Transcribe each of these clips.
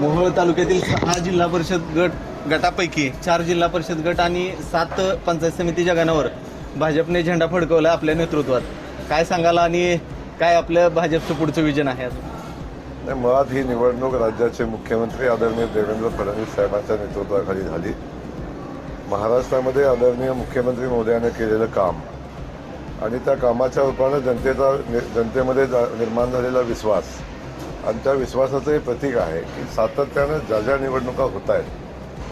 मोहोळ तालुक्यातील सहा जिल्हा परिषद गट गटापैकी चार जिल्हा परिषद गट आणि सात पंचायत समितीच्या गणावर भाजपने झेंडा फडकवला आपल्या नेतृत्वात. काय सांगाल आणि काय आपलं भाजपचं पुढचं विजन आहे नाही मुळात ही निवडणूक राज्याचे मुख्यमंत्री आदरणीय देवेंद्र फडणवीस साहेबांच्या नेतृत्वाखाली झाली. महाराष्ट्रामध्ये आदरणीय मुख्यमंत्री मोदयाने केलेलं काम आणि त्या कामाच्या रूपानं जनतेचा नि- जनतेमध्ये जा- निर्माण झालेला विश्वास आणि त्या विश्वासाचं हे प्रतीक आहे की सातत्यानं ज्या ज्या निवडणुका होत आहेत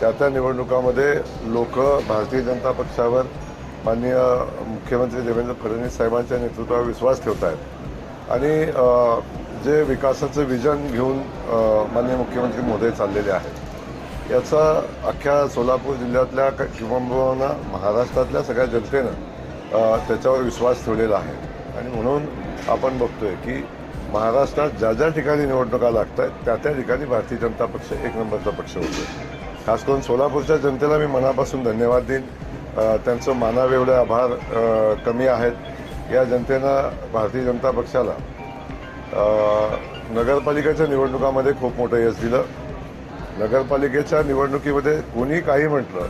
त्या त्या निवडणुकामध्ये लोक भारतीय जनता पक्षावर माननीय मुख्यमंत्री देवेंद्र फडणवीस साहेबांच्या नेतृत्वावर विश्वास ठेवत आहेत आणि जे विकासाचं विजन घेऊन माननीय मुख्यमंत्री मोदय चाललेले आहेत याचा अख्ख्या सोलापूर जिल्ह्यातल्या किंवा महाराष्ट्रातल्या सगळ्या जनतेनं त्याच्यावर विश्वास ठेवलेला आहे. आणि म्हणून आपण बघतोय की महाराष्ट्रात ज्या ज्या ठिकाणी निवडणुका लागत आहेत त्या त्या ठिकाणी भारतीय जनता पक्ष एक नंबरचा पक्ष होतो. खास करून सोलापूरच्या जनतेला मी मनापासून धन्यवाद देईन. त्यांचं मानावे एवढे आभार कमी आहेत. या जनतेनं भारतीय जनता पक्षाला नगरपालिकेच्या निवडणुकामध्ये खूप मोठं यश दिलं. नगरपालिकेच्या निवडणुकीमध्ये कोणी काही म्हटलं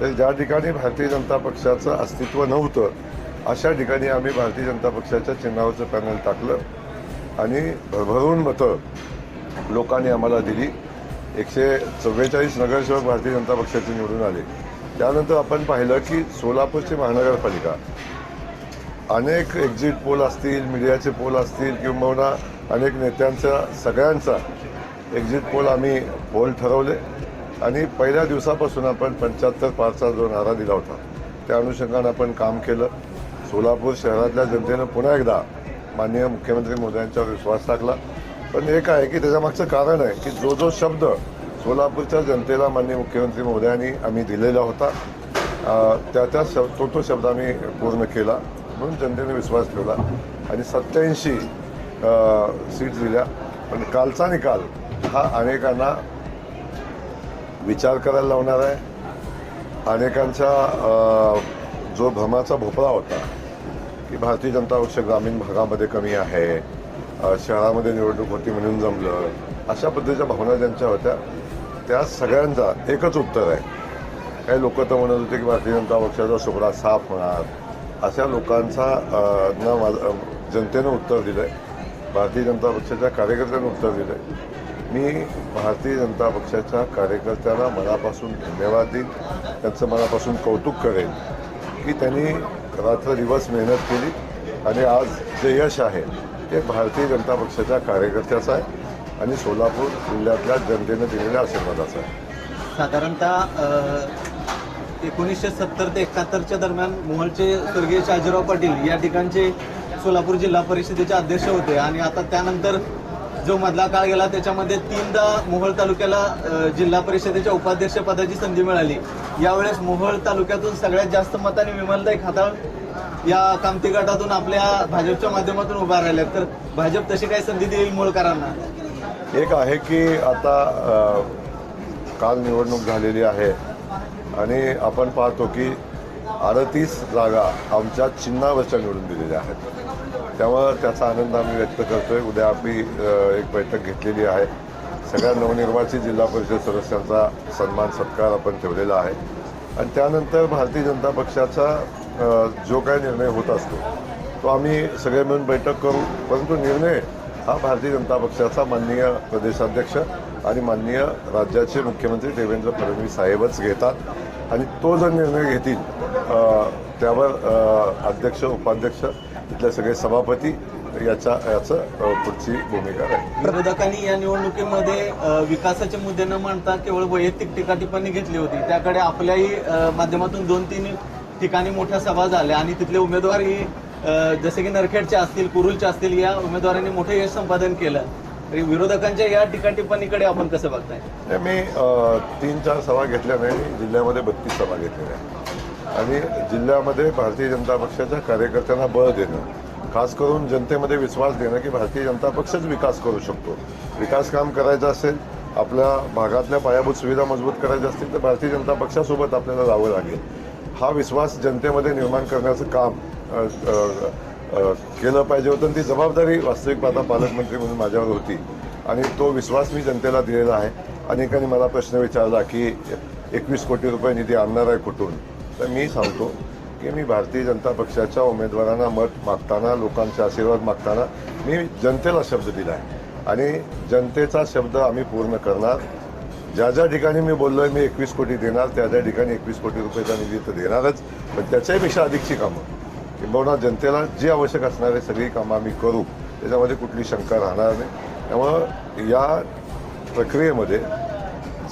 तर ज्या ठिकाणी भारतीय जनता पक्षाचं अस्तित्व नव्हतं अशा ठिकाणी आम्ही भारतीय जनता पक्षाच्या चिन्हावरचं पॅनल टाकलं. आणि भरभरून मतं लोकांनी आम्हाला दिली. एकशे चव्वेचाळीस नगरसेवक भारतीय जनता पक्षाचे निवडून आले. त्यानंतर आपण पाहिलं की सोलापूरची महानगरपालिका अनेक एक्झिट पोल असतील मीडियाचे पोल असतील किंबहुना अनेक नेत्यांचा सगळ्यांचा एक्झिट पोल आम्ही पोल ठरवले. आणि पहिल्या दिवसापासून आपण पंच्याहत्तर पाचचा जो नारा दिला होता त्या अनुषंगानं आपण काम केलं. सोलापूर शहरातल्या जनतेनं पुन्हा एकदा माननीय मुख्यमंत्री मोदयांच्यावर विश्वास टाकला. पण एक आहे की त्याच्यामागचं कारण आहे की जो जो शब्द सोलापूरच्या जनतेला माननीय मुख्यमंत्री मोदयांनी आम्ही दिलेला होता त्या त्या शब्द तो तो शब्द आम्ही पूर्ण केला. म्हणून जनतेने विश्वास ठेवला आणि सत्याऐंशी सीट्स दिल्या. पण कालचा निकाल हा अनेकांना विचार करायला लावणार आहे. अनेकांचा जो भ्रमाचा भोपळा होता की भारतीय जनता पक्ष ग्रामीण भागामध्ये कमी आहे शहरामध्ये निवडणूक होती म्हणून जमलं. अशा पद्धतीच्या भावना ज्यांच्या होत्या त्या सगळ्यांचा एकच उत्तर आहे. काही लोक तर म्हणत होते की भारतीय जनता पक्षाचा सुपडा साफ होणार. अशा लोकांचा न जनतेनं उत्तर दिलं आहे भारतीय जनता पक्षाच्या कार्यकर्त्यांनी उत्तर दिलं आहे मी भारतीय जनता पक्षाच्या कार्यकर्त्यांना मनापासून धन्यवाद देईन. त्यांचं मनापासून कौतुक करेन की त्यांनी रात्र दिवस मेहनत केली आणि आज जे यश आहे ते भारतीय जनता पक्षाच्या कार्यकर्त्याचं आहे आणि सोलापूर जिल्ह्यातल्या जनतेनं दिलेल्या आशीर्वादाचं आहे. साधारणतः एकोणीसशे सत्तर ते एकाहत्तरच्या दरम्यान मोहनचे स्वर्गीय शाजीराव पाटील या ठिकाणचे सोलापूर जिल्हा परिषदेचे अध्यक्ष होते आणि आता त्यानंतर जो मधला काळ गेला त्याच्यामध्ये तीनदा मोहोळ तालुक्याला जिल्हा परिषदेच्या उपाध्यक्ष पदाची संधी मिळाली. यावेळेस मोहोळ तालुक्यातून सगळ्यात जास्त मताने विमलताई खाताळ या कामती गटातून आपल्या भाजपच्या माध्यमातून उभा राहिल्या तर भाजप तशी काही संधी देईल मोळकरांना? एक आहे की आता काल निवडणूक झालेली आहे आणि आपण पाहतो की अडतीस जागा आमच्या चिन्हावरच्या निवडून दिलेल्या आहेत. त्यामुळं त्याचा आनंद आम्ही व्यक्त करतोय. उद्या आपली एक बैठक घेतलेली आहे. सगळ्या नवनिर्वाचित जिल्हा परिषद सदस्यांचा सन्मान सत्कार आपण ठेवलेला आहे. आणि त्यानंतर भारतीय जनता पक्षाचा जो काही निर्णय होत असतो तो आम्ही सगळे मिळून बैठक करू. परंतु निर्णय हा भारतीय जनता पक्षाचा माननीय प्रदेशाध्यक्ष आणि माननीय राज्याचे मुख्यमंत्री देवेंद्र फडणवीस साहेबच घेतात. आणि तो जर निर्णय घेतील त्यावर अध्यक्ष उपाध्यक्ष तिथले सगळे सभापती याचं अ, पुढची भूमिका विरोधकांनी या निवडणुकीमध्ये विकासाचे मुद्दे न मांडता केवळ वैयक्तिक टीका टिप्पणी घेतली होती. त्याकडे आपल्याही माध्यमातून दोन तीन ठिकाणी मोठ्या सभा झाल्या आणि तिथले उमेदवारही जसे की नरखेडचे असतील कुरुलचे असतील या उमेदवारांनी मोठं यश संपादन केलं. तरी विरोधकांच्या या टीका टिप्पणीकडे आपण कसं बघताय? मी तीन चार सभा घेतल्या नाही जिल्ह्यामध्ये बत्तीस सभा घेतलेल्या आहेत. आणि जिल्ह्यामध्ये भारतीय जनता पक्षाच्या कार्यकर्त्यांना बळ देणं खास करून जनतेमध्ये विश्वास देणं की भारतीय जनता पक्षच विकास करू शकतो. विकास काम करायचं असेल आपल्या भागातल्या पायाभूत सुविधा मजबूत करायच्या असतील तर भारतीय जनता पक्षासोबत आपल्याला जावं लागेल. हा विश्वास जनतेमध्ये निर्माण करण्याचं काम केलं पाहिजे होतं. ती जबाबदारी वास्तविक पाहता पालकमंत्री म्हणून माझ्यावर होती. आणि तो विश्वास मी जनतेला दिलेला आहे. अनेकांनी मला प्रश्न विचारला की एकवीस कोटी रुपये निधी आणणार आहे कुठून? तर मी सांगतो की मी भारतीय जनता पक्षाच्या उमेदवारांना मत मागताना लोकांचे आशीर्वाद मागताना मी जनतेला शब्द दिला आहे आणि जनतेचा शब्द आम्ही पूर्ण करणार. ज्या ज्या ठिकाणी मी बोललो आहे मी एकवीस कोटी देणार त्या ज्या ठिकाणी एकवीस कोटी रुपयाचा निधी तर देणारच. पण त्याच्याहीपेक्षा अधिकची कामं किंबहुना जनतेला जी आवश्यक असणारे सगळी कामं आम्ही करू. त्याच्यामध्ये कुठली शंका राहणार नाही. त्यामुळं या प्रक्रियेमध्ये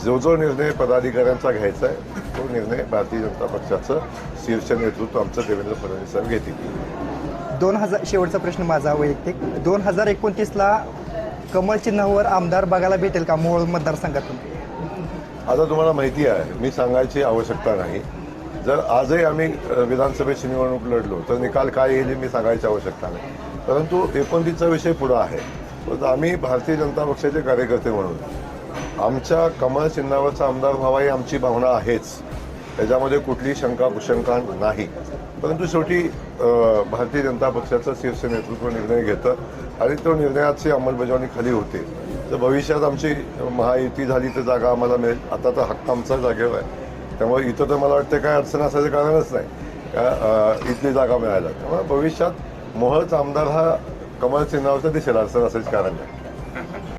जो जो निर्णय पदाधिकाऱ्यांचा घ्यायचा आहे तो निर्णय भारतीय जनता पक्षाचं शीर्ष नेतृत्व आमचं देवेंद्र फडणवीस साहेब घेतील. दोन हजार शेवटचा प्रश्न माझा वैयक्तिक. दोन हजार एकोणतीसला कमळ चिन्हावर आमदार बघायला भेटेल का मोहोळ मतदारसंघातून? आता तुम्हाला माहिती आहे मी सांगायची आवश्यकता नाही. जर आजही आम्ही विधानसभेची निवडणूक लढलो तर निकाल काय येईल मी सांगायची आवश्यकता नाही. परंतु एकोणतीसचा विषय पुढं आहे. आम्ही भारतीय जनता पक्षाचे कार्यकर्ते म्हणून आमच्या कमळ चिन्हावरचा आमदार व्हावा ही आमची भावना आहेच. त्याच्यामध्ये कुठली शंका कुशंका नाही. परंतु शेवटी भारतीय जनता पक्षाचं शीर्ष नेतृत्व निर्णय घेतं आणि तो निर्णयाची अंमलबजावणी खाली होते. तर भविष्यात आमची महायुती झाली तर जागा आम्हाला मिळेल. आता तर हक्क आमचा जागेवर आहे. त्यामुळे इथं तर मला वाटतं काय अडचण असायचं कारणच नाही. का इथली जागा मिळायला. त्यामुळे भविष्यात मोहळचा आमदार हा कमळ चिन्हावरचा दिसेल अडचण असायचं कारण नाही.